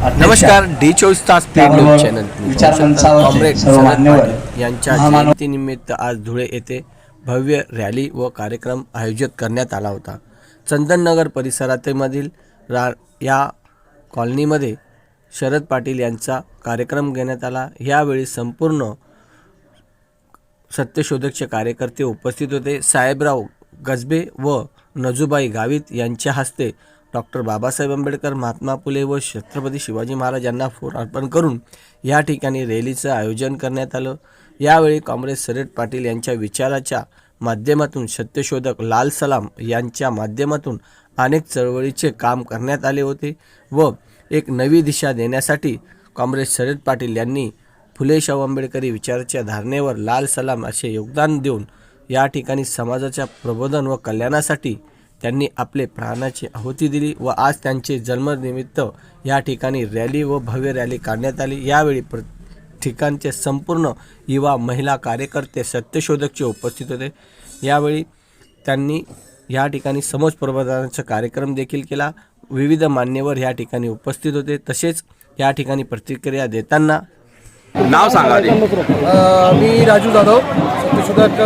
नमस्कार डी चोवीस तास चॅनल कॉम्रेड यांच्या जयंतीनिमित्त आज धुळे येथे भव्य रॅली व कार्यक्रम आयोजित करण्यात आला होता. चंदननगर परिसरामधील रा या कॉलनीमध्ये शरद पाटील यांचा कार्यक्रम घेण्यात आला. यावेळी संपूर्ण सत्यशोधकचे कार्यकर्ते उपस्थित होते. साहेबराव गजबे व नजूबाई गावित यांच्या हस्ते डॉक्टर बाबासाहेब आंबेडकर महात्मा फुले व छत्रपती शिवाजी महाराज यांना फूल अर्पण करून या ठिकाणी रॅलीचं आयोजन करण्यात आलं. यावेळी काँग्रेस शरद पाटील यांच्या विचाराच्या माध्यमातून सत्यशोधक लाल सलाम यांच्या माध्यमातून अनेक चळवळीचे काम करण्यात आले होते व एक नवी दिशा देण्यासाठी काँग्रेस शरद पाटील यांनी फुलेशाहू आंबेडकरी विचाराच्या धारणेवर लाल सलाम असे योगदान देऊन या ठिकाणी समाजाच्या प्रबोधन व कल्याणासाठी त्यांनी आपले प्राणाची आहुती दिली व आज त्यांचे जन्मनिमित्त या ठिकाणी रॅली व भव्य रॅली काढण्यात आली. यावेळी प्र ठिकाणचे संपूर्ण युवा महिला कार्यकर्ते सत्यशोधकचे उपस्थित होते. यावेळी त्यांनी या ठिकाणी समाज प्रबोधनाचा कार्यक्रम देखील केला. विविध मान्यवर या ठिकाणी उपस्थित होते. तसेच या ठिकाणी प्रतिक्रिया देताना नाव सांगा मी राजू जाधव. सत्यशोधक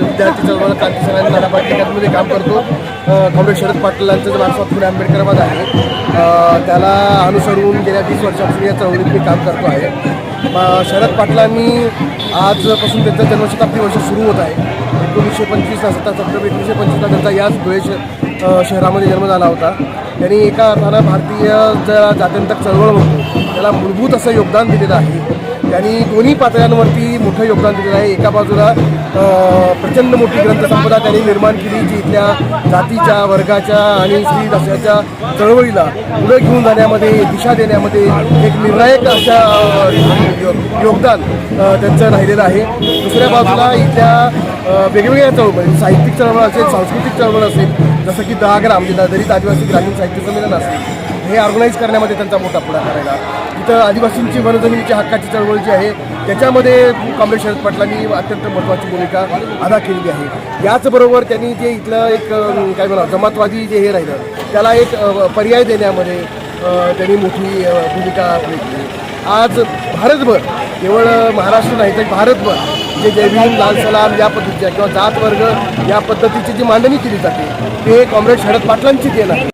विद्यार्थी चळवळ क्रांती सेना नाना पाटील काम करतो. कॉम्रेड शरद पाटलांचं जे वारसा पुणे आंबेडकराबाद आहे त्याला अनुसरून गेल्या वीस वर्षापूर्वी या चळवळीत मी काम करतो आहे. शरद पाटलांनी आजपासून त्यांचं जन्मशताब्दी वर्ष सुरू होत आहे. एकोणीसशे पंचवीसला सत्ता सप्टेंबर एकोणीसशे पंचवीसला त्यांचा याच धुळे शहरामध्ये जन्म झाला होता. त्यांनी एका अर्थानं भारतीय ज्या जात्यंतक चळवळ म्हणतो त्याला मूलभूत असं योगदान दिलेलं आहे. त्यांनी दोन्ही पातळ्यांवरती मोठं योगदान दिलेलं आहे. एका बाजूला प्रचंड मोठी ग्रंथसंपदा त्यांनी निर्माण केली जी इथल्या जातीच्या वर्गाच्या आणि स्त्री दशाच्या चळवळीला पुढे घेऊन जाण्यामध्ये दिशा देण्यामध्ये एक निर्णायक अशा योगदान त्यांचं राहिलेलं आहे. दुसऱ्या बाजूला इथल्या वेगवेगळ्या चळवळ म्हणजे साहित्यिक चळवळ असेल सांस्कृतिक चळवळ असेल जसं की दहाग्राम म्हणजे दलित आदिवासी ग्रामीण साहित्य संमेलन असेल हे ऑर्गनाईज करण्यामध्ये त्यांचा मोठा पुढाकार आहे. इथं आदिवासींची वनजमिनीच्या हक्काची चळवळ जी आहे त्याच्यामध्ये काँग्रेस शरद पाटलांनी अत्यंत महत्त्वाची भूमिका अदा केलेली आहे. याचबरोबर त्यांनी जे इथलं एक काय म्हणा जमातवादी जे हे राहिलं त्याला एक पर्याय देण्यामध्ये त्यांनी मोठी भूमिका घेतली. आज भारतभर केवळ महाराष्ट्र नाही तर भारतभर जे जयभीम लाल सलाम या पद्धतीच्या किंवा जात वर्ग या पद्धतीची जी मांडणी केली जाते ते काँग्रेस शरद पाटलांची देण आहे.